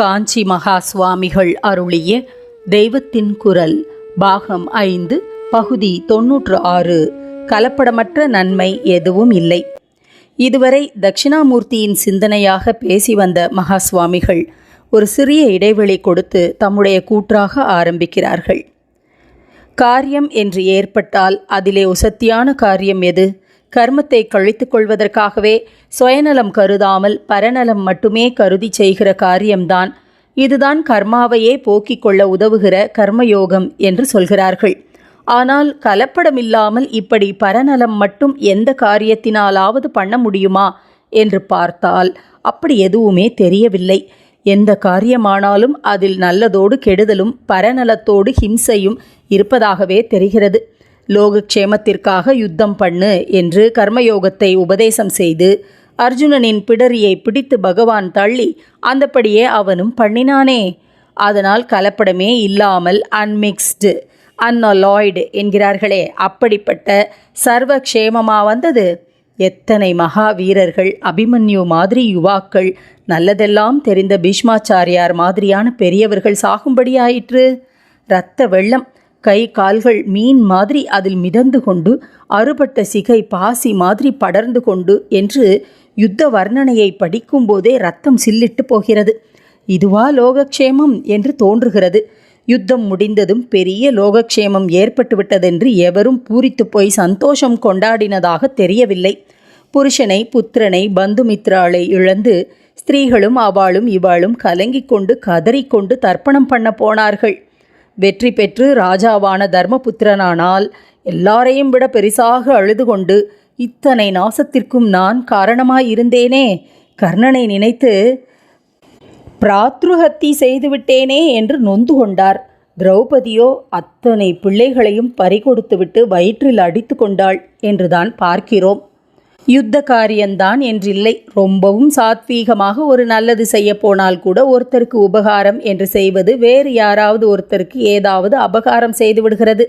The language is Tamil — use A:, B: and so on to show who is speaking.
A: காஞ்சி மகா சுவாமிகள் அருளிய தெய்வத்தின் குரல் பாகம் ஐந்து பகுதி தொன்னூற்று ஆறு. கலப்படமற்ற நன்மை எதுவும் இல்லை. இதுவரை தட்சிணாமூர்த்தியின் சிந்தனையாக பேசி வந்த மகா சுவாமிகள் ஒரு சிறிய இடைவெளி கொடுத்து தம்முடைய கூற்றாக ஆரம்பிக்கிறார்கள். காரியம் என்று ஏற்பட்டால் அதிலே உசத்தியான காரியம் எது? கர்மத்தை கழித்துக் கொள்வதற்காகவே சுயநலம் கருதாமல் பரநலம் மட்டுமே கருதி செய்கிற காரியம்தான். இதுதான் கர்மாவையே போக்கிக் கொள்ள உதவுகிற கர்மயோகம் என்று சொல்கிறார்கள். ஆனால் கலப்படமில்லாமல் இப்படி பரநலம் மட்டும் எந்த காரியத்தினாலாவது பண்ண முடியுமா என்று பார்த்தால் அப்படி எதுவுமே தெரியவில்லை. எந்த காரியமானாலும் அதில் நல்லதோடு கெடுதலும் பரநலத்தோடு ஹிம்சையும் இருப்பதாகவே தெரிகிறது. லோகக்ஷேமத்திற்காக யுத்தம் பண்ணு என்று கர்மயோகத்தை உபதேசம் செய்து அர்ஜுனனின் பிடரியை பிடித்து பகவான் தள்ளி அந்தப்படியே அவனும் பண்ணினானே. அதனால் கலப்படமே இல்லாமல் அன்மிக்ஸ்டு அன்னலாய்டு என்கிறார்களே அப்படிப்பட்ட சர்வக்ஷேமமாக வந்தது? எத்தனை மகா வீரர்கள் அபிமன்யு மாதிரி யுவாக்கள் நல்லதெல்லாம் தெரிந்த பீஷ்மாச்சாரியார் மாதிரியான பெரியவர்கள் சாகும்படியாயிற்று? இரத்த வெள்ளம் கை கால்கள் மீன் மாதிரி அதில் மிதந்து கொண்டு அறுபட்ட சிகை பாசி மாதிரி படர்ந்து கொண்டு என்று யுத்த வர்ணனையை படிக்கும்போதே ரத்தம் சில்லிட்டு போகிறது. இதுவா லோகக்ஷேமம் என்று தோன்றுகிறது. யுத்தம் முடிந்ததும் பெரிய லோகக்ஷேமம் ஏற்பட்டுவிட்டதென்று எவரும் பூரித்து போய் சந்தோஷம் கொண்டாடினதாக தெரியவில்லை. புருஷனை புத்திரனை பந்துமித்ராளை இழந்து ஸ்திரீகளும் அவளும் இவாளும் கலங்கிக் கொண்டு கதறிக்கொண்டு தர்ப்பணம் பண்ண போனார்கள். வெற்றி பெற்று ராஜாவான தர்மபுத்திரனானால் எல்லாரையும் விட பெரிசாக அழுது கொண்டு இத்தனை நாசத்திற்கும் நான் காரணமாயிருந்தேனே. கர்ணனை நினைத்து பிராத்ருஹத்தி செய்துவிட்டேனே என்று நொந்து கொண்டார். திரௌபதியோ அத்தனை பிள்ளைகளையும் பறிகொடுத்துவிட்டு வயிற்றில் அடித்து கொண்டாள் என்றுதான் பார்க்கிறோம். யுத்த காரியம்தான் என்றில்லை. ரொம்பவும் சாத்வீகமாக ஒரு நல்லது செய்ய போனால் கூட ஒருத்தருக்கு உபகாரம் என்று செய்வது வேறு யாராவது ஒருத்தருக்கு ஏதாவது அபகாரம் செய்து விடுகிறது.